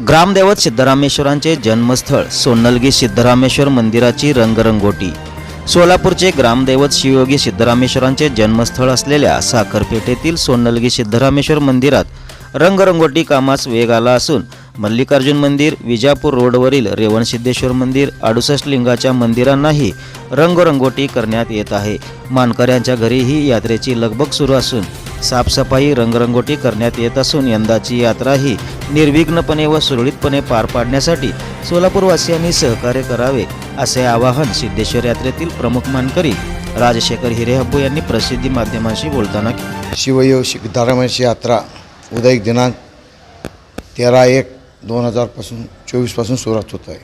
ग्रामदैवत सिद्धरामेश्वरांचे जन्मस्थळ सोन्नलगी सिद्धरामेश्वर मंदिराची रंगरंगोटी. सोलापूरचे ग्रामदैवत शिवयोगी सिद्धरामेश्वरांचे जन्मस्थळ असलेल्या साखरपेठेतील सोन्नलगी सिद्धरामेश्वर मंदिरात रंगरंगोटी कामास वेग आला असून मल्लिकार्जुन मंदिर विजापूर रोडवरील रेवणसिद्धेश्वर मंदिर अडुसष्ट लिंगाच्या मंदिरांनाही रंगरंगोटी करण्यात येत आहे. मानकऱ्यांच्या घरीही यात्रेची लगबग सुरू असून साफसफाई रंगरंगोटी करण्यात येत असून यंदाची यात्रा ही निर्विघ्नपणे व सुरळीतपणे पार पाडण्यासाठी सोलापूरवासियांनी सहकार्य करावे असे आवाहन सिद्धेश्वर यात्रेतील प्रमुख मानकरी राजशेखर हिरेहब्बू यांनी प्रसिद्धी माध्यमांशी बोलताना शिवयो शिवयोग सिद्धारामाची यात्रा उदय दिनांक तेरा एक दोन हजारपासून चोवीसपासून सुरुवात होत आहे.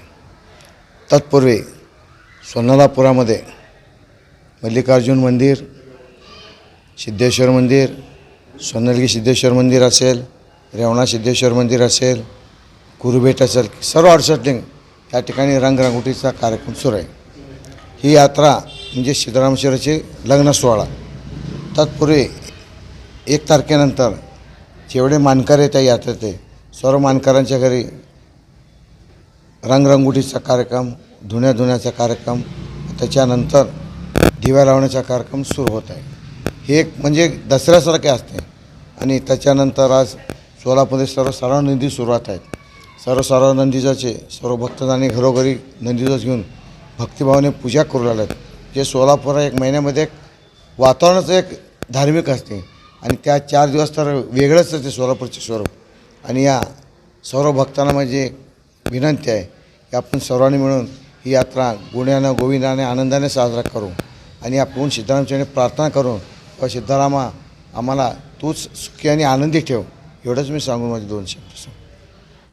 तत्पूर्वी सोनालापुरामध्ये मल्लिकार्जुन मंदिर सिद्धेश्वर मंदिर सोनलगी सिद्धेश्वर मंदिर असेल रेवणा सिद्धेश्वर मंदिर असेल कुरुबेट असेल सर्व अडचणलिंग या ठिकाणी रंगरंगोटीचा कार्यक्रम सुरू आहे. ही यात्रा म्हणजे सिद्धरामेश्वराचे लग्न सोहळा. तत्पूर्वी एक तारखेनंतर जेवढे मानकर आहेत त्या यात्रेत सर्व मानकरांच्या घरी रंगरंगोटीचा कार्यक्रम धुण्या धुण्याचा कार्यक्रम त्याच्यानंतर दिव्या लावण्याचा कार्यक्रम सुरू होत आहे. हे एक म्हणजे दसऱ्यासारखे असते आणि त्याच्यानंतर आज सोलापूरमध्ये सर्व सर्व नंदी सुरुवात आहेत. सर्व सर्व नंदीजाचे सर्व भक्तजणांनी घरोघरी नंदीजाच घेऊन भक्तिभावाने पूजा करू लागल्यात जे सोलापूर एक महिन्यामध्ये एक वातावरणच एक धार्मिक असते. आणि त्या चार दिवस तर वेगळंच असते सोलापूरचे स्वरूप. आणि या सर्व भक्तांना माझी विनंती आहे की आपण सर्वांनी मिळून ही यात्रा गुण्यानं गोविंदाने आनंदाने साजरा करू. आणि आपण सिद्धरामचरणी प्रार्थना करू व सिद्धारामा आम्हाला तूच सुखी आणि आनंदी ठेव. एवढंच मी सांगून माझे दोन शब्द.